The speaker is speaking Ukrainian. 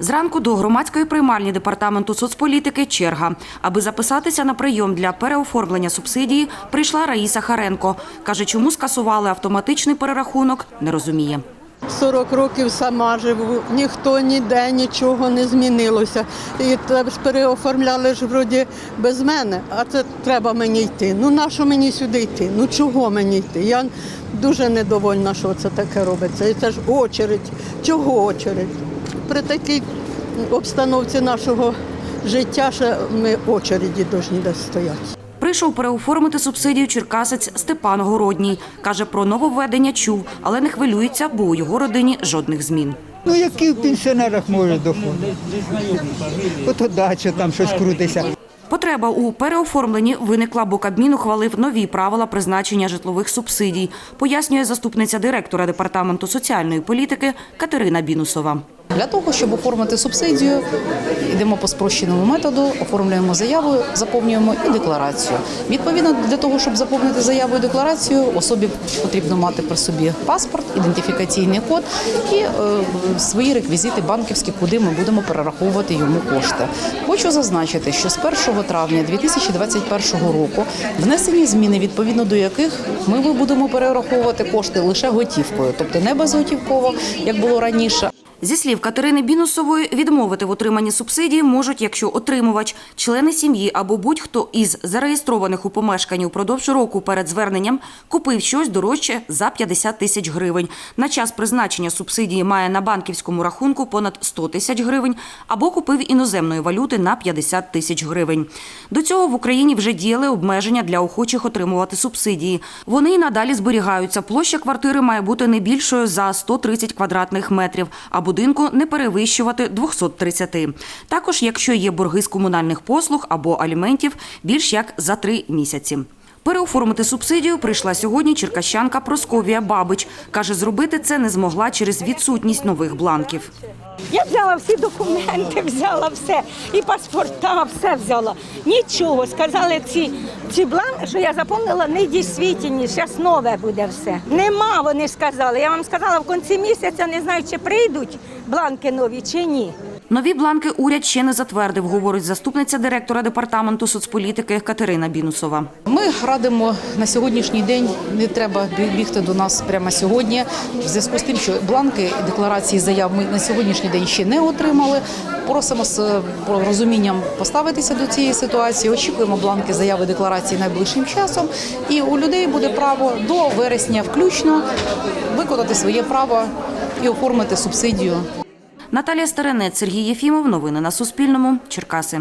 Зранку до громадської приймальні департаменту соцполітики черга. Аби записатися на прийом для переоформлення субсидії, прийшла Раїса Харенко. Каже, чому скасували автоматичний перерахунок, не розуміє. 40 років сама живу, ніхто ніде нічого не змінилося. І переоформляли ж вроді без мене, а це треба мені йти. Ну нащо мені сюди йти? Ну чого мені йти? Я дуже недовольна, що це таке робиться. І це ж очередь. Чого очередь? При такій обстановці нашого життя ще ми очереді повинні десь стояти. Прийшов переоформити субсидію черкасець Степан Городній. Каже, про нововведення чув, але не хвилюється, бо у його родині жодних змін. Ну, які в пенсіонерах може доходи? Ото дача там щось крутиться. Потреба у переоформленні виникла, бо Кабмін ухвалив нові правила призначення житлових субсидій, пояснює заступниця директора департаменту соціальної політики Катерина Бінусова. Для того, щоб оформити субсидію, йдемо по спрощеному методу, оформлюємо заяву, заповнюємо і декларацію. Відповідно, для того, щоб заповнити заяву і декларацію, особі потрібно мати при собі паспорт, ідентифікаційний код і е, свої реквізити банківські, куди ми будемо перераховувати йому кошти. Хочу зазначити, що з 1 травня 2021 року внесені зміни, відповідно до яких ми будемо перераховувати кошти лише готівкою, тобто не безготівково, як було раніше. Зі слів Катерини Бінусової, відмовити в отриманні субсидії можуть, якщо отримувач, члени сім'ї або будь-хто із зареєстрованих у помешканні упродовж року перед зверненням купив щось дорожче за 50 тисяч гривень. На час призначення субсидії має на банківському рахунку понад 100 тисяч гривень або купив іноземної валюти на 50 тисяч гривень. До цього в Україні вже діяли обмеження для охочих отримувати субсидії. Вони й надалі зберігаються. Площа квартири має бути не більшою за 130 квадратних метрів, а будинку не перевищувати 230. Також, якщо є борги з комунальних послуг або аліментів, більш як за три місяці. Переоформити субсидію прийшла сьогодні черкащанка Просковія Бабич. Каже, зробити це не змогла через відсутність нових бланків. Я взяла всі документи, взяла все, і паспорта, все взяла. Нічого. Сказали ці, ці бланки, що я заповнила недійсвітні, зараз нове буде все. Нема, вони сказали. Я вам сказала, в кінці місяця не знаю, чи прийдуть бланки нові, чи ні. Нові бланки уряд ще не затвердив, говорить заступниця директора департаменту соцполітики Катерина Бінусова. Ми радимо на сьогоднішній день. Не треба бігти до нас прямо сьогодні. В зв'язку з тим, що бланки декларації заяв ми на сьогоднішній день ще не отримали. Просимо з розумінням поставитися до цієї ситуації. Очікуємо бланки заяви декларації найближчим часом. І у людей буде право до вересня включно виконати своє право і оформити субсидію. Наталія Старенець, Сергій Єфімов. Новини на Суспільному. Черкаси.